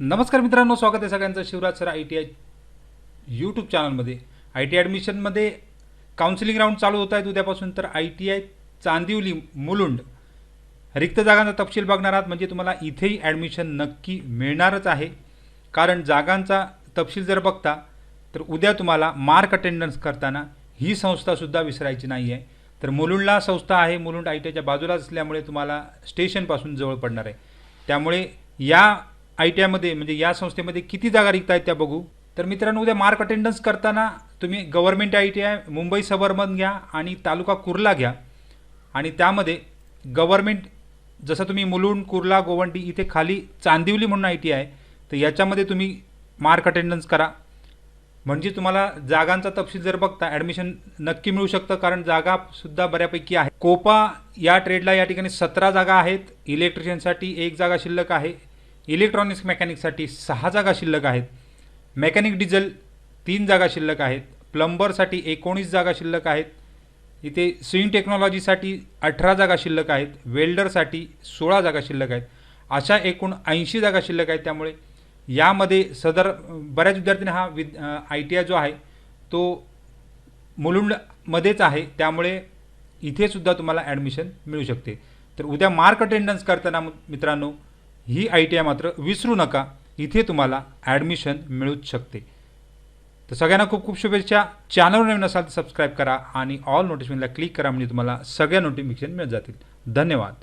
नमस्कार मित्रांनो स्वागत आहे सगळ्यांचं Shivraj sir I T I YouTube चॅनलमध्ये आय टी ॲडमिशनमध्ये काउन्सिलिंग राऊंड चालू होत आहेत. उद्यापासून तर I T I Chandivali Mulund. रिक्त जागांचा तपशील बघणार आहात. म्हणजे तुम्हाला इथेही ॲडमिशन नक्की मिळणारच आहे. कारण जागांचा तपशील जर बघता तर उद्या तुम्हाला मार्क अटेंडन्स करताना ही संस्थासुद्धा विसरायची नाही आहे. तर मुलुंडला संस्था आहे. मुलुंड आय टी आयच्या बाजूलाच असल्यामुळे तुम्हाला स्टेशनपासून जवळ पडणार आहे. त्यामुळे या आय टी आयमध्ये म्हणजे या संस्थेमध्ये किती जागा रिक्त आहेत त्या बघू? तर मित्रांनो उद्या मार्क अटेंडन्स करताना तुम्ही government I T I Mumbai suburban घ्या आणि तालुका कुर्ला घ्या. आणि त्यामध्ये गव्हर्नमेंट जसं तुम्ही मुलुंड कुर्ला गोवंडी इथे खाली चांदिवली म्हणून आय टी आहे तर याच्यामध्ये तुम्ही मार्क अटेंडन्स करा. म्हणजे तुम्हाला जागांचा तपशील जर बघता ॲडमिशन नक्की मिळू शकतं कारण जागासुद्धा बऱ्यापैकी आहे. कोपा या ट्रेडला या ठिकाणी सतरा जागा आहेत. इलेक्ट्रिशियनसाठी एक जागा शिल्लक आहे. इलेक्ट्रॉनिक्स मेकॅनिकसाठी सहा जागा शिल्लक आहेत. मेकॅनिक डिझेल तीन जागा शिल्लक आहेत. प्लंबरसाठी एकोणीस जागा शिल्लक आहेत. इथे स्विंग टेक्नॉलॉजीसाठी अठरा जागा शिल्लक आहेत. वेल्डरसाठी सोळा जागा शिल्लक आहेत. अशा एकूण ऐंशी जागा शिल्लक आहेत. त्यामुळे यामध्ये सदर बऱ्याच विद्यार्थ्यांनी हा विद आय टी आय जो आहे तो मुलुंडमध्येच आहे. त्यामुळे इथेसुद्धा तुम्हाला ॲडमिशन मिळू शकते. तर उद्या मार्क अटेंडन्स करताना मित्रांनो ही आय टी आय मात्र विसरू नका. इथे तुम्हाला ॲडमिशन मिळूच शकते. तर सगळ्यांना खूप खूप शुभेच्छा. चॅनलवर नवीन असाल तर सबस्क्राईब करा आणि ऑल नोटिफिकेशनला क्लिक करा म्हणजे तुम्हाला सगळ्या नोटिफिकेशन मिळत जातील. धन्यवाद.